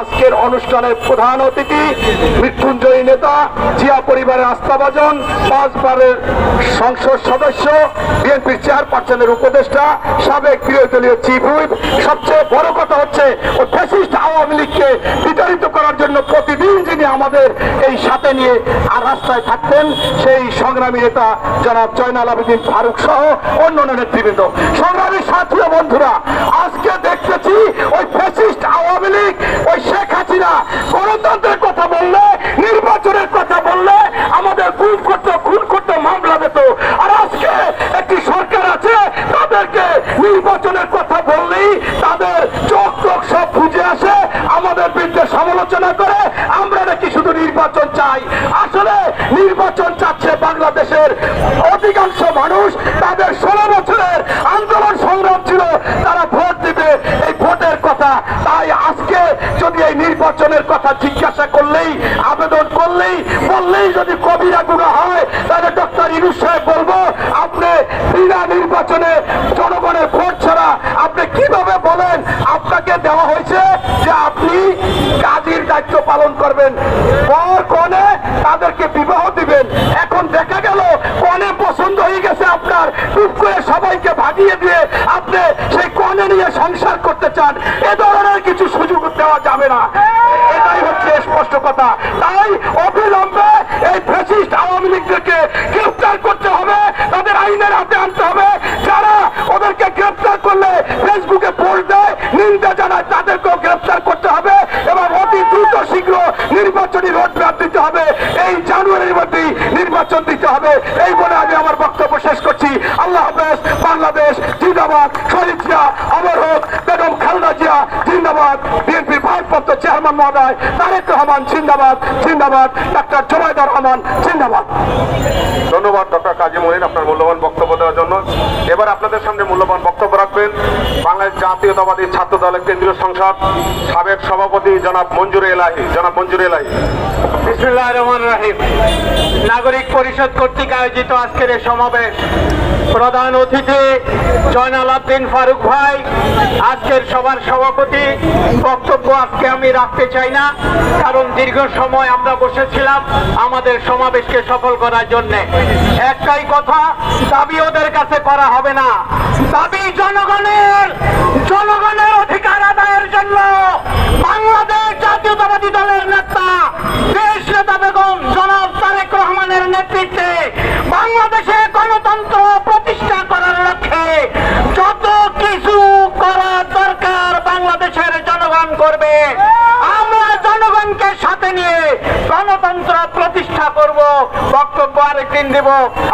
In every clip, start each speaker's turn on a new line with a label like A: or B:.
A: আজকের অনুষ্ঠানের প্রধান অতিথি মৃত্যুঞ্জয়ী নেতা, জিয়া পরিবারের আস্থাভাজন, পাঁচবারের সংসদ সদস্য, বিএনপির চেয়ারপারসনের উপদেষ্টা, সাবেক বিরোধী চিফ হুইপ। সবচেয়ে বড় কথা হচ্ছে, ও ফ্যাসিস্ট আওয়ামী লীগকে বিতাড়িত করার জন্য প্রতিদিন যিনি আমাদের এই সাথে নিয়ে আর রাস্তায় থাকতেন, সেই সংগ্রামী নেতা জনাব জয়নাল আবেদিন ফারুক সহ অন্যান্য নেতৃবৃন্দ। সংগ্রামী সাথী বন্ধুরা, আজকে দেখতেছি ওই ফ্যাসিস্ট আওয়ামী লীগ ওই শেখ হাসিনা গণতন্ত্রের কথা বললে নির্বাচনের কথা বললে আমাদের খুন করতে খুন করতে মামলা দিত আর আজকে একটি সরকার আছে তাদেরকে নির্বাচনের কথা বললেই তাদের চোখ চোখ সব আমাদের বিরুদ্ধে সমালোচনা করে আমরা নাকি শুধু নির্বাচন চাই। আসলে নির্বাচন চাচ্ছে বাংলাদেশের অধিকাংশ মানুষ। তাদের ষোলো বছরের আন্দোলন সংগ্রাম ছিল, তারা ভোট দিবে এই ভোটের কথা। তাই আজকে যদি এই নির্বাচনের কথা জিজ্ঞাসা করলেই, আবেদন করলেই, বললেই যদি কবিরা গুণা হয়, তাহলে ডক্টর ইনুস সাহেব বলব, আপনি বিনা নির্বাচনে পালন করবেন। কনে তাদেরকে বিবাহ দিবেন? এখন দেখা গেল কনে পছন্দ হয়ে গেছে আপনার। টুক করে সবাইকে ভাগিয়ে দিয়ে আপনি সেই কনে নিয়ে সংসার করতে চান। এ ধরনের কিছু সুযোগ দেওয়া যাবে না। রোডম্যাপ দিতে হবে। এই জানুয়ারির মধ্যেই নির্বাচন দিতে হবে। এই বলে আমি আমার বক্তব্য শেষ করছি। আল্লাহ হাফেজ, বাংলাদেশ জিন্দাবাদ, শহীদ জিয়া, অমর হোক, বেগম খালেদা জিয়া, জিন্দাবাদ। বিএনপি ভারপ্রাপ্ত চেয়ারম্যান মহোদয়, তারেক রহমান, জিন্দাবাদ জিন্দাবাদ। ডাক্তার জোবাইদার রহমান, জিন্দাবাদ।
B: ধন্যবাদ, ডক্টর কাজী মহিন, আপনার মূল্যবান বক্তব্য দেওয়ার জন্য। এবার আপনাদের সামনে মূল্যবান বক্তব্য বাংলাদেশ জাতীয়তাবাদী ছাত্র দলের কেন্দ্রীয় সংসদ সাবেক সভাপতি জনাব মঞ্জুর এলাহি, জনাব মঞ্জুর এলাহি।
C: রহমান রাহিম। নাগরিক পরিষদ কর্তৃক আয়োজিত আজকের এই সমাবেশ। প্রধান অতিথি জয়নাল আবদিন ফারুক ভাই, আজকের সবার সভাপতি। বক্তব্য আজকে আমি রাখতে চাই না, কারণ দীর্ঘ সময় আমরা বসেছিলাম আমাদের সমাবেশকে সফল করার জন্য। একটাই কথা, দাবি ওদের কাছে করা হবে না। দাবি জনগণের জনগণের অধিকার আদায়ের জন্য বাংলাদেশ জাতীয়তাবাদী দলের নেতা দেশ নেতা বেগম জনাব তারেক রহমানের নেতৃত্বে বাংলাদেশে গণতন্ত্র প্রতিষ্ঠা করার লক্ষ্যে যত কিছু করা দরকার বাংলাদেশের জনগণ করবে। আমরা জনগণকে সাথে নিয়ে প্রতিষ্ঠা করব, বক্তব্য আরেকদিন দেব।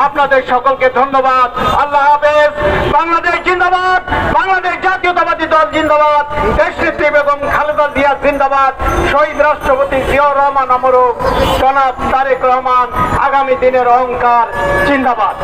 C: আপনাদের সকলকে ধন্যবাদ। আল্লাহ হাফেজ। বাংলাদেশ জিন্দাবাদ। বাংলাদেশ জাতীয়তাবাদী দল জিন্দাবাদ। দেশনেত্রী বেগম খালেদা জিয়া জিন্দাবাদ। শহীদ রাষ্ট্রপতি জিয়াউর রহমান আমরক। জনাব তারেক রহমান, আগামী দিনের অহংকার, জিন্দাবাদ।